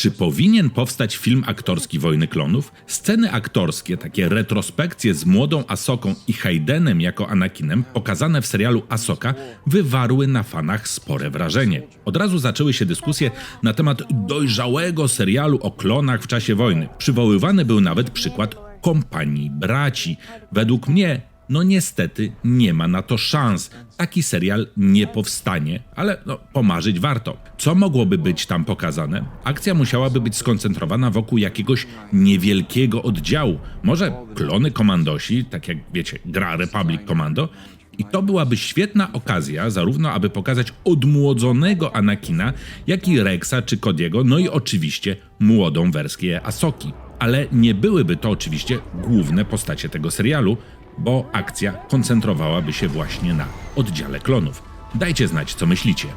Czy powinien powstać film aktorski Wojny Klonów? Sceny aktorskie, takie retrospekcje z młodą Asoką i Haydenem jako Anakinem, pokazane w serialu Asoka, wywarły na fanach spore wrażenie. Od razu zaczęły się dyskusje na temat dojrzałego serialu o klonach w czasie wojny. Przywoływany był nawet przykład kompanii braci. Według mnie no niestety nie ma na to szans. Taki serial nie powstanie, ale no, pomarzyć warto. Co mogłoby być tam pokazane? Akcja musiałaby być skoncentrowana wokół jakiegoś niewielkiego oddziału. Może klony komandosi, tak jak wiecie, gra Republic Commando. I to byłaby świetna okazja, zarówno aby pokazać odmłodzonego Anakina, jak i Rexa czy Kodiego, no i oczywiście młodą wersję Asoki. Ale nie byłyby to oczywiście główne postacie tego serialu, bo akcja koncentrowałaby się właśnie na oddziale klonów. Dajcie znać, co myślicie.